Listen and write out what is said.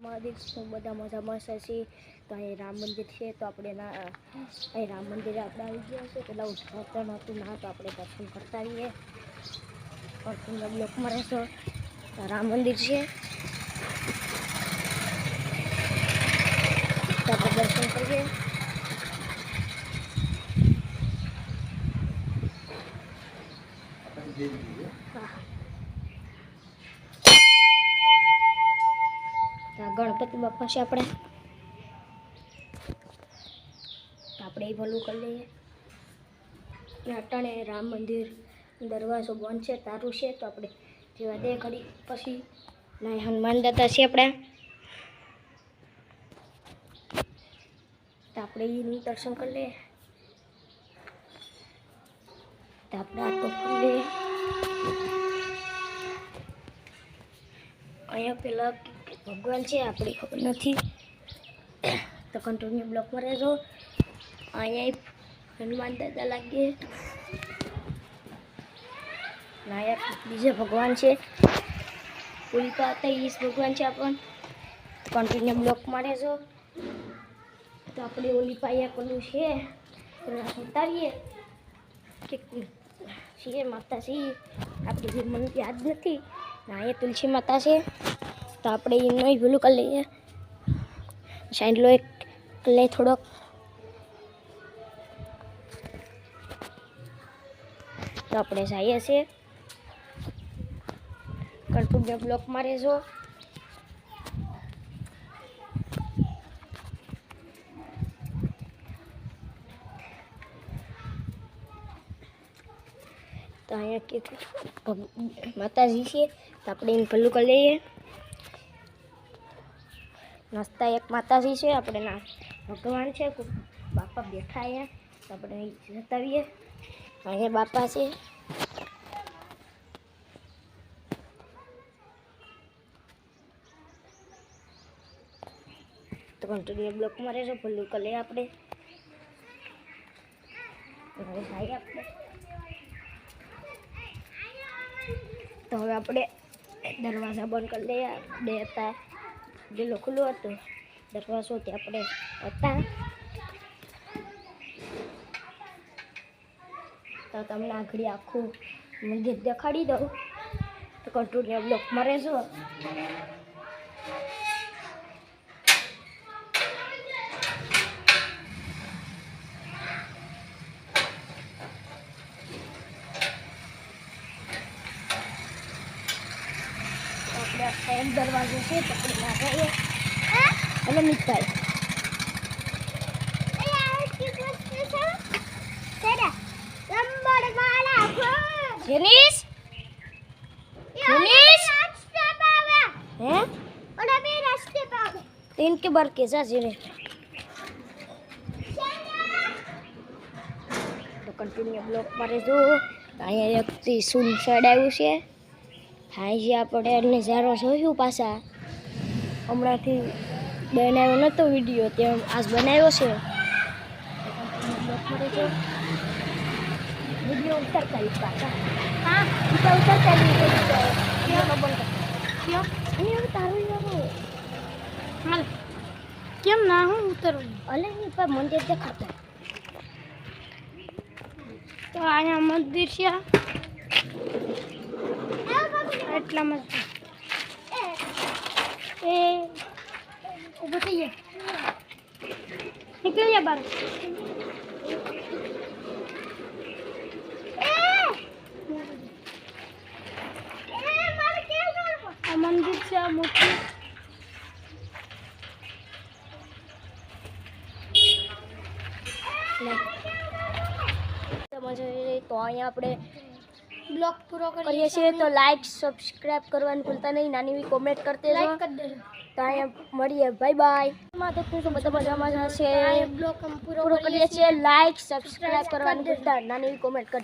મહાદેવ શું બધા મજામાં હશે તો અહીં રામ મંદિર છે, તો આપણે ના, અહીં રામ મંદિરે આપણે આવી ગયા છે. પેલા ઉદઘાટન હતું ના, તો આપણે દર્શન કરતા આવીએ. અર્જુનના બ્લોકમાં રહેશો. રામ મંદિર છે તો આપણે દર્શન કરીએ હા તો આ ગણપતિ બાપા છે આપણે આપણે એ ભલું કરી લઈએ. અટાણે રામ મંદિર, દરવાજો બંધ છે, તારું છે, તો આપણે જેવા દે ઘડી. પછી ના હનુમાન દાદા છે આપણે. તો આપણે એનું દર્શન કરી લઈએ. તો આપણે આટો કરી લઈએ. અહીંયા પેલા ભગવાન છે, આપણી ખબર નથી. તો કન્ટિન્યુ બ્લોકમાં રહેજો. અહીંયા હનુમાન દાદા લાગીએ નાયક બીજા ભગવાન છે. ઉલ્કા હતા ઈશ ભગવાન છે આપણ. કંટ્રોલને બ્લોકમાં રહેજો. તો આપણે ઓલી પાયા પેલું છે? ઉતારીએ. કે છીએ માતાજી આપણે જે મને યાદ નથી. ના એ તુલસી માતા છે. તો આપણે એનો ભૂલું કરી લઈએ સાઈડલો એક લઈ થોડોક તો આપણે જઈએ છીએ કલ્પુજ્ઞ બ્લોકમાં રહેજો તો અહીંયા કે ભગ- માતાજી છે તો આપણે એને ભલું કરી લઈએ નાસ્તા એક માતાજી છે આપણે ના ભગવાન છે કોઈ બાપા બેઠા અહીંયા તો આપણે અહીં જતા આવીએ અહીંયા બાપા છે તો કન્ટિન્યુ બ્લોકમાં રહેજો ભલું કરી લઈએ આપણે તો હવે જઈએ આપણે તો હવે આપણે દરવાજા બંધ કરી લઈએ બે હતા પેલો ખુલ્લો હતો, દરવાજો તે આપણે હતા. તો તમને આગળ આખું મંદિર દેખાડી દઉં. તો કંટ્રોલ બ્લોકમાં રહેજો. તો આપણે આ એક દરવાજો છે તો આપણે ના જઈએ અને મિતાઈ જેનિસ જેનિસ हैं तीन के बार कैसा जीने તો કન્ટિન્યુ બ્લોક મારે જો અહીંયા એક ત્રિશુલ ચડાવ્યું છે હા જે આપણે નજારો જોયું પાછા. હમણાંથી બનાવ્યો નહોતો વીડિયો તે આજ બનાવ્યો છે. વીડિયો ઉતરતા પાછા. હા ઉતરતા તારું કેમ ના હું ઉતરું? અલે પણ મંદિર દેખાતો. તો અહીંયા મંદિર છે એટલા મસ્ત એ ઊભું થઈ જાય નીકળી જા બાર આ મંદિર છે આ મોટું મજા આવી રહી તો અહીંયા આપણે બ્લોક પૂરો કરીએ છીએ તો લાઈક સબસ્ક્રાઇબ કરવાનું ભૂલતા નહીં. નાની એવી કોમેન્ટ કરતી લાઈક કરી દેજો. તો અહીંયા મળીએ. બાય બાયમાં તો શું બધા મજામાં હશે. પૂરો પૂરો કરીએ છીએ. લાઈક સબસ્ક્રાઇબ કરવાનું ભૂલતા. નાની એવી કોમેન્ટ કરી